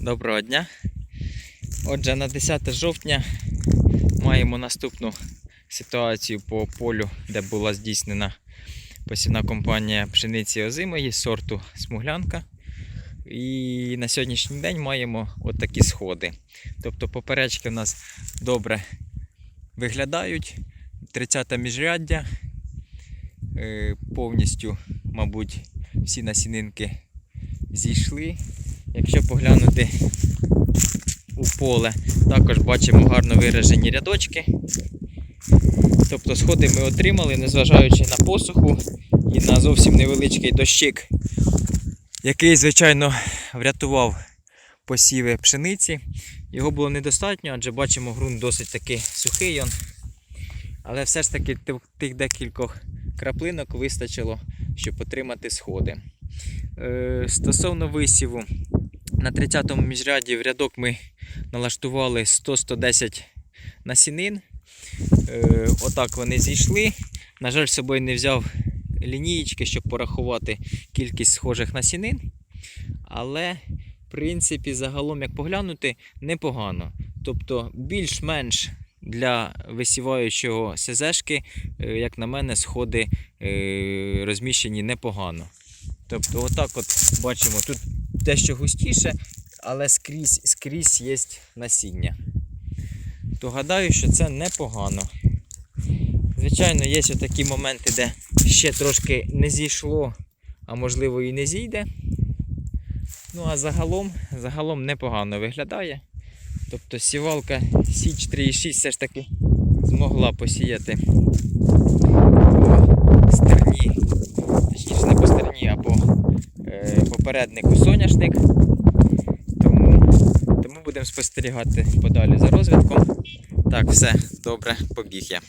Доброго дня. Отже, на 10 жовтня маємо наступну ситуацію по полю, де була здійснена посівна компанія пшениці озимої сорту смуглянка. І на сьогоднішній день маємо от такі сходи. Тобто поперечки у нас добре виглядають. 30 міжряддя. Е, Повністю, мабуть, всі насінинки зійшли. Якщо поглянути у поле, також бачимо гарно виражені рядочки. Тобто сходи ми отримали, незважаючи на посуху і на зовсім невеличкий дощик, який, звичайно, врятував посіви пшениці. Його було недостатньо, адже бачимо, ґрунт досить таки сухий. Он. Але все ж таки тих- декількох краплинок вистачило, щоб отримати сходи. Е, Стосовно висіву, на 30-му міжряді в рядок ми налаштували 100-110 насінин. Е, Отак вони зійшли. На жаль, з собою не взяв лінієчки, щоб порахувати кількість схожих насінин. Але, в принципі, загалом, як поглянути, непогано. Тобто, більш-менш для висіваючого СЗшки, е, як на мене, сходи е, розміщені непогано. Тобто, отак от бачимо, тут дещо густіше, але скрізь, скрізь є насіння. То гадаю, що це непогано. Звичайно, є такі моменти, де ще трошки не зійшло, а можливо і не зійде. Ну а загалом, загалом непогано виглядає. Тобто сівалка Січ 3,6 все ж таки змогла посіяти по стерні, точніше не по стерні, а по е, попереднику соняшник. Тому, тому будемо спостерігати подалі за розвитком. Так, все, добре, побіг я.